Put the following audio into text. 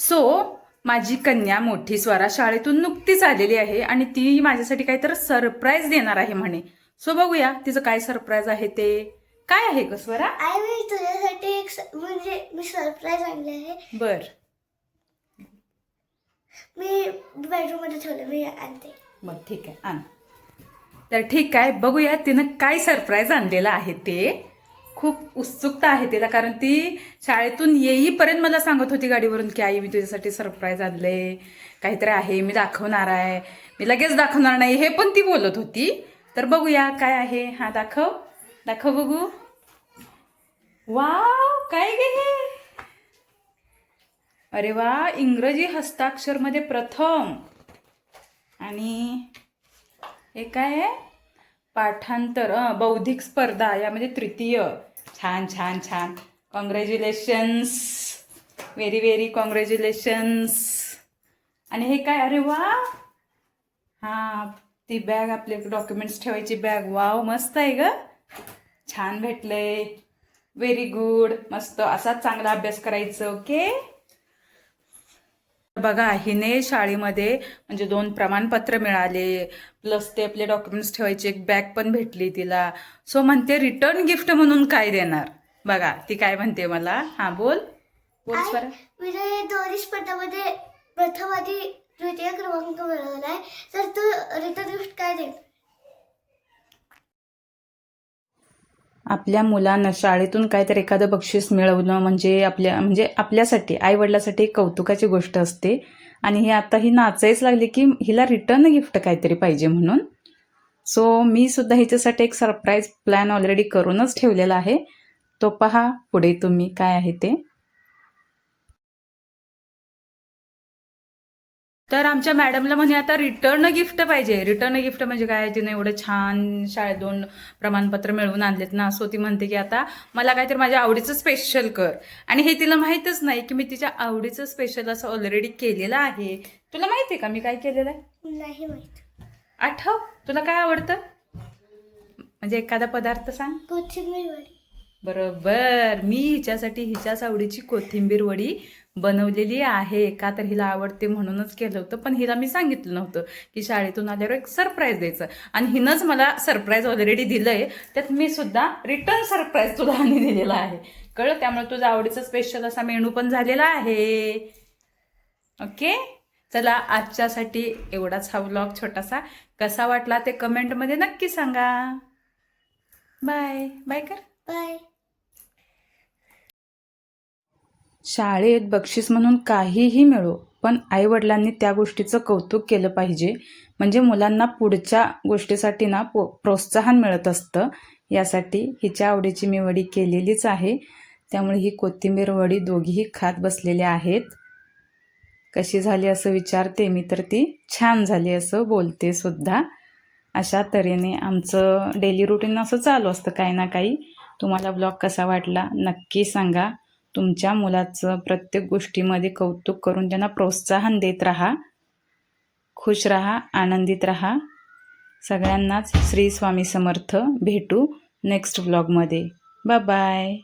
So माझी कन्या मोठी स्वरा शाळेतून नुकतीच आलेली आहे आणि ती माझ्यासाठी काहीतरी सरप्राईज देणार आहे म्हणे. सो बघूया तिचं काय सरप्राईज आहे ते. काय आहे ग स्वरा? आई मी तुझ्यासाठी एक स- म्हणजे मी सरप्राईज आणले आहे. बर. मी बेडरूममध्ये ठेवलं मी आणते. बर ठीक आहे आण. तर ठीक आहे बघूया तिनं काय सरप्राईज आणलेलं आहे ते. खूप उत्सुकता आहे तिला कारण ती शाळेतून येईपर्यंत मला सांगत होती गाडीवरून की आई मी तुझ्यासाठी सरप्राईज आणले. काहीतरी आहे मी दाखवणार आहे. मी लगेच दाखवणार नाही. हे पण ती बोलत होती. तर बघूया काय आहे. हा दाखव. दाखव बघू. वाव काय गे हे? अरे वा इंग्रजी हस्ताक्षरमध्ये प्रथम. आणि हे काय आहे? पाठांतर बौद्धिक स्पर्धा यामध्ये तृतीय. छान छान छान. कॉंग्रॅच्युलेशन्स व्हेरी व्हेरी कॉंग्रॅच्युलेशन्स आणि हे काय? अरे वा! हां ती बॅग आपले डॉक्युमेंट्स ठेवायची बॅग वाव मस्त आहे ग. छान भेटलंय. व्हेरी गुड मस्त. असाच चांगला अभ्यास करायचं ओके बघा हिने शाळेमध्ये म्हणजे दोन प्रमाणपत्र मिळाले प्लस ते आपले डॉक्युमेंट्स ठेवायची एक बॅग पण भेटली तिला. सो म्हणते रिटर्न गिफ्ट म्हणून काय देणार? बघा ती काय म्हणते मला? हा बोल. बोल दोन्ही स्पर्धामध्ये प्रथम आधी तृतीय क्रमांक मिळवलाय. तर तू रिटर्न गिफ्ट काय दे आपल्या मुलांना शाळेतून काहीतरी एखादं बक्षीस मिळवणं म्हणजे आपल्या म्हणजे आपल्यासाठी आईवडिलासाठी एक कौतुकाची गोष्ट असते. आणि हे आता ही नाचायच लागली की हिला रिटर्न गिफ्ट काहीतरी पाहिजे म्हणून. सो मी सुद्धा हिच्यासाठी एक सरप्राईज प्लॅन ऑलरेडी करूनच ठेवलेला आहे. तो पहा पुढे तुम्ही काय आहे ते. तर आमच्या मॅडमला म्हणे आता रिटर्न गिफ्ट पाहिजे. रिटर्न गिफ्ट म्हणजे काय? तिने एवढं छान शाळेत दोन प्रमाणपत्र मिळवून आणलेत ना सो ती म्हणते की आता मला काहीतरी माझ्या आवडीचं स्पेशल कर. आणि हे तिला माहीतच नाही की मी तिच्या आवडीचं स्पेशल असं ऑलरेडी केलेलं आहे. तुला माहिती आहे का मी काय केलेलं आहे? नाही माहीत. आठव तुला काय आवडतं? म्हणजे एखादा पदार्थ सांग. कोथिंबीर वडी. बरोबर. मी हिच्यासाठी हिच्याच आवडीची कोथिंबीर वडी बनवलेली आहे. का तर हिला आवडते म्हणूनच केलं होतं पण हिला मी सांगितलं नव्हतं की शाळेतून आल्यावर एक सरप्राईज द्यायचं. आणि हिनंच मला सरप्राईज ऑलरेडी दिलंय. त्यात मी सुद्धा रिटर्न सरप्राईज तुला आणि दिलेला आहे. कळलं? त्यामुळे तुझा आवडीचा स्पेशल असा मेनू पण झालेला आहे. ओके चला आजच्यासाठी एवढाच हा व्लॉग छोटासा. कसा वाटला ते कमेंटमध्ये नक्की सांगा. बाय बाय कर. बाय शाळेत बक्षीस म्हणून काहीही मिळो पण आईवडिलांनी त्या गोष्टीचं कौतुक केलं पाहिजे. म्हणजे मुलांना पुढच्या गोष्टीसाठी ना पो प्रोत्साहन मिळत असतं. यासाठी हिच्या आवडीची मी वडी केलेलीच आहे. त्यामुळे ही कोथिंबीर वडी दोघीही खात बसलेल्या आहेत. कशी झाली असं विचारते मी तर ती. छान झाली असं बोलते सुद्धा. अशा तऱ्हेने आमचं डेली रुटीन असं चालू असतं काही ना काही. तुम्हाला ब्लॉग कसा वाटला नक्की सांगा. तुमच्या मुलाचं प्रत्येक गोष्टीमध्ये कौतुक करून त्यांना प्रोत्साहन देत राहा. खुश राहा आनंदित राहा. सगळ्यांनाच श्री स्वामी समर्थ. भेटू नेक्स्ट व्लॉगमध्ये बाय बाय